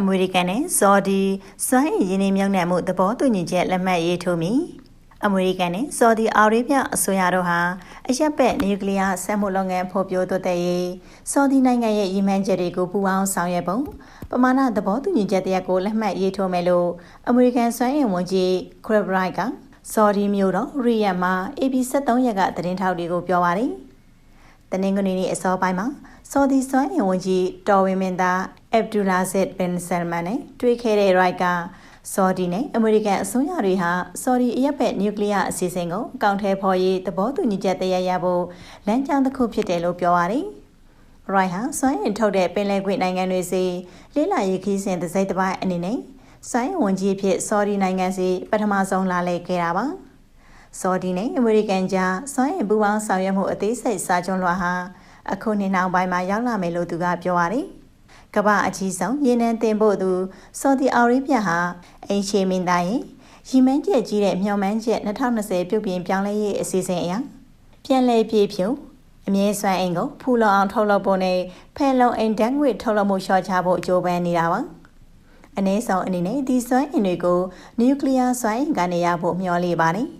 အမေရိကန်နဲ့ဆော်ဒီစွမ်းအင်ရင်းနှီးမြှုပ်နှံမှုသဘောတူညီချက်လက်မှတ်ရေးထိုးမီအမေရိကန်နဲ့ဆော်ဒီအာရေဗျအစိုးရတို့ဟာအရက်ပက်နျူကလ িয়ার စက်မှုလုပ်ငန်းဖော်ပြတိုးတက်ရေးဆော်ဒီနိုင်ငံရဲ့ရည်မှန်းချက်တွေကိုပူးပေါင်းဆောင်ရွက်ပုံပမာဏသဘောတူညီချက်တရက်ကိုလက်မှတ်ရေးထိုးမယ်လို့အမေရိကန်စွမ်းအင်ဝန်ကြီးခရစ်ဘရိုက်ကဆော်ဒီမြို့တော်ရီယက်မှာ AB 73ရက်ကသတင်းထောက်တွေကိုပြောပါတယ်။တနင်္ဂနွေနေ့အစောပိုင်းမှာဆော်ဒီစွမ်းအင်ဝန်ကြီးတော်ဝင်းမင်းသား အဗ်ဒူလာဇစ်ဘင်ဆယ်မန်နဲ့တွေ့ခဲ့တဲ့ရိုက်ကဆော်ဒီနဲ့အမေရိကန်အစိုးရတွေဟာဆော်ဒီအရက်ဘက်နျူကလ িয়ার အစီအစဉ်ကိုအကောင့်ထဲဖော်ရေးသဘောတူညီချက်တရရဖို့လမ်းကြောင်းတစ်ခုဖြစ်တယ်လို့ပြောပါတယ်။ရိုက်ဟာစွမ်းအင်ထုတ်တဲ့ပင်လယ်ကွေ့နိုင်ငံတွေစီလေးလာရေးခီးစဉ်တစ်စိတ်တစ်ပိုင်းအနေနဲ့စွမ်းအင်ဝန်ကြီးဖြစ်ဆော်ဒီနိုင်ငံစီပထမဆုံးလာလည်ခဲ့တာပါ။ဆော်ဒီနဲ့အမေရိကန်ကြားစွမ်းအင်ပူးပေါင်းဆောင်ရွက်မှုအသေးစိတ်စာချုပ်လွှာဟာအခုနှစ်နောက်ပိုင်းမှာရောက်လာမယ်လို့သူကပြောပါတယ်။ ကမ္ဘာအကြီးဆုံးရေနံတင်ဖို့သူဆော်ဒီအာရေဗျဟာအိမ်ချေမင်းသားရင်ရီမန်းကျက်ကြီးတဲ့မျှော်မှန်းချက်2020ပြုတ်ပြင်ပြောင်းလဲရေးအစီအစဉ်အရပြန်လည်ပြေဖြုံအမြဲစွမ်းအင်ကိုဖူလုံအောင်ထုတ်လုပ်ဖို့နဲ့ဖယ်လုံအိမ်ဓာတ်ငွေထုတ်လုပ်မှုလျှော့ချဖို့အကျိုးပန်းနေတာပါ။အနည်းဆုံးအနေနဲ့ဒီစွမ်းအင်တွေကိုနျူကလ িয়ার စွမ်းအင်ကနေရဖို့မျှော်လင့်ပါတယ်။